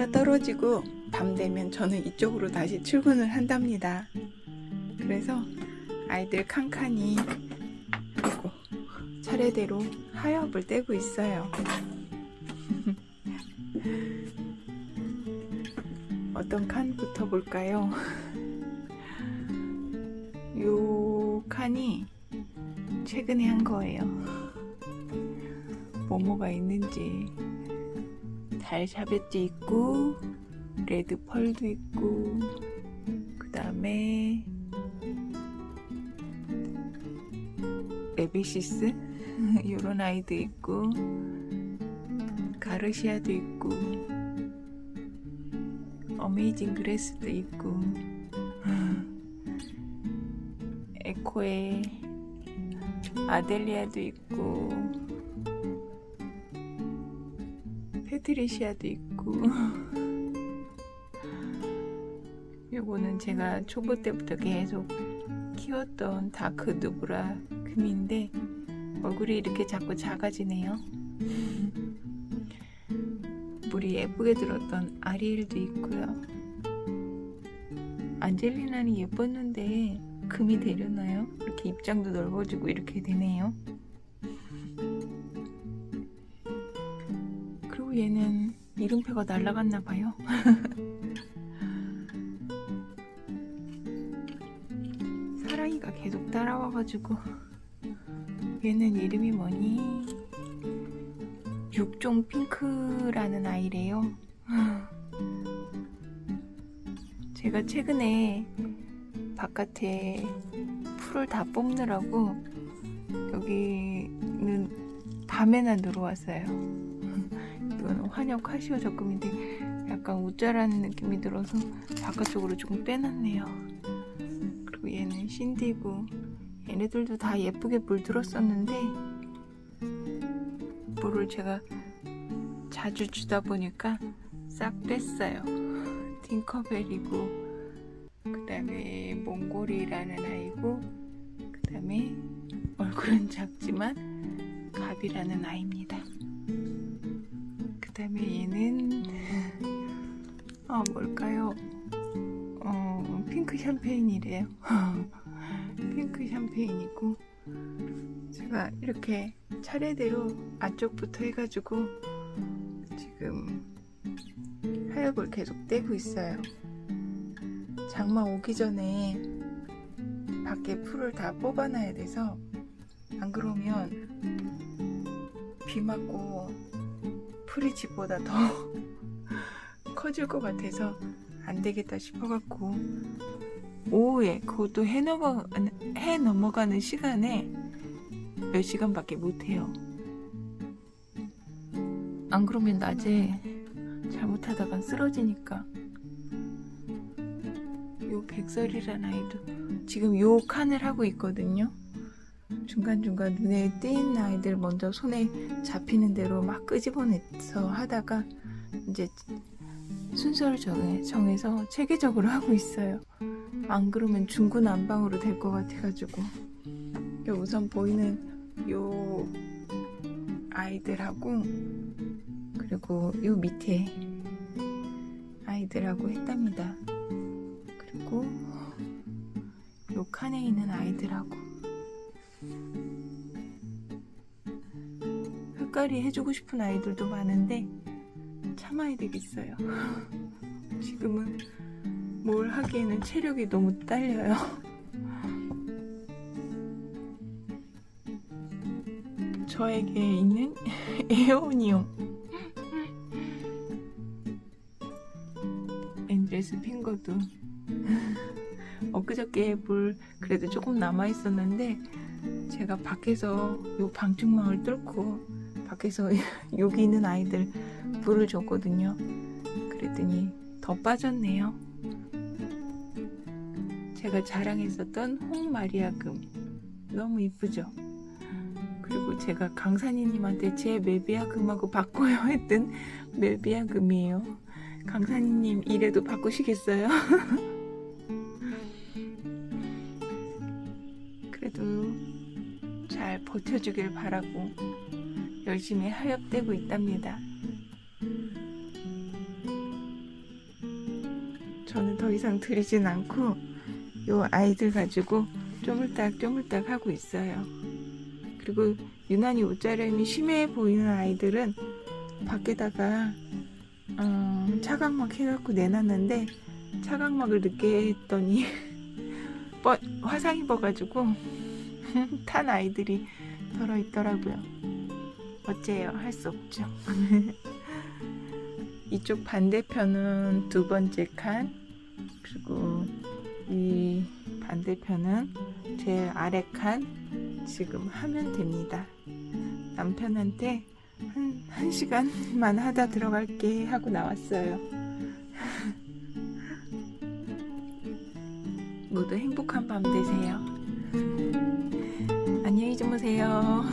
해가 떨어지고 밤 되면 저는 이쪽으로 다시 출근을 한답니다. 그래서 아이들 칸칸이 차례대로 하엽을 떼고 있어요. 어떤 칸부터 볼까요? 요 칸이 최근에 한 거예요. 뭐뭐가 있는지 달샤벳도 있고 레드 펄도 있고 그 다음에 레비시스? 요런 아이도 있고 가르시아도 있고 어메이징 그레스도 있고 에코에 아델리아도 있고 페트리시아도 있고. 요거는 제가 초보 때부터 계속 키웠던 다크 누브라 금인데 얼굴이 이렇게 자꾸 작아지네요. 물이 예쁘게 들었던 아리엘도 있고요. 안젤리나는 예뻤는데 금이 되려나요? 이렇게 입장도 넓어지고 이렇게 되네요 얘는 이름표가 날라갔나 봐요. 사랑이가 계속 따라와가지고 얘는 이름이 뭐니? 육종 핑크라는 아이래요. 제가 최근에 바깥에 풀을 다 뽑느라고 여기는 밤에나 들어왔어요. 이거는 환엽 카시오 적금인데 약간 우짜라는 느낌이 들어서 바깥쪽으로 조금 빼놨네요. 그리고 얘는 신디고 얘네들도 다 예쁘게 물 들었었는데 물을 제가 자주 주다 보니까 싹 뺐어요. 팅커벨이고 그 다음에 몽골이라는 아이고 그 다음에 얼굴은 작지만 갑이라는 아이입니다. 그 다음에 얘는 아 뭘까요? 어 핑크 샴페인이래요. 핑크 샴페인이고 제가 이렇게 차례대로 안쪽부터 해가지고 지금 하엽을 계속 떼고 있어요. 장마 오기 전에 밖에 풀을 다 뽑아놔야 돼서 안 그러면 비 맞고 풀이 집보다 더 커질 것 같아서 안 되겠다 싶어갖고 오후에 그것도 해 넘어 해 넘어가는 시간에 몇 시간밖에 못 해요. 안 그러면 낮에 잘못하다가 쓰러지니까 요 백설이란 아이도 지금 요 칸을 하고 있거든요. 중간중간 눈에 띄는 아이들 먼저 손에 잡히는 대로 막 끄집어내서 하다가 이제 순서를 정해, 정해서 체계적으로 하고 있어요. 안 그러면 중구난방으로 될 것 같아가지고 우선 보이는 요 아이들하고 그리고 요 밑에 아이들하고 했답니다. 그리고 요 칸에 있는 아이들하고 흙갈이 해주고 싶은 아이들도 많은데 참아야 되겠어요. 지금은 뭘 하기에는 체력이 너무 딸려요. 저에게 있는 에오니움 엔드레스 핑거도 엊그저께 물 그래도 조금 남아 있었는데 제가 밖에서 요 방충망을 뚫고 밖에서 여기 있는 아이들 물을 줬거든요. 그랬더니 더 빠졌네요. 제가 자랑했었던 홍마리아금 너무 이쁘죠? 그리고 제가 강산이님한테 제 멜비아금하고 바꿔요 했던 멜비아금이에요. 강산이님 이래도 바꾸시겠어요? 그래도 잘 버텨주길 바라고 열심히 하엽되고 있답니다. 저는 더 이상 들이진 않고 요 아이들 가지고 쪼물딱 쪼물딱 하고 있어요. 그리고 유난히 옷자림이 심해 보이는 아이들은 밖에다가 어, 차각막 해갖고 내놨는데 차각막을 늦게 했더니 화상 입어가지고 탄 아이들이 덜어 있더라고요. 어째요? 할 수 없죠. 이쪽 반대편은 두 번째 칸, 그리고 이 반대편은 제 아래 칸 지금 하면 됩니다. 남편한테 한, 한 시간만 하다 들어갈게 하고 나왔어요. 모두 행복한 밤 되세요. 안녕히 주무세요.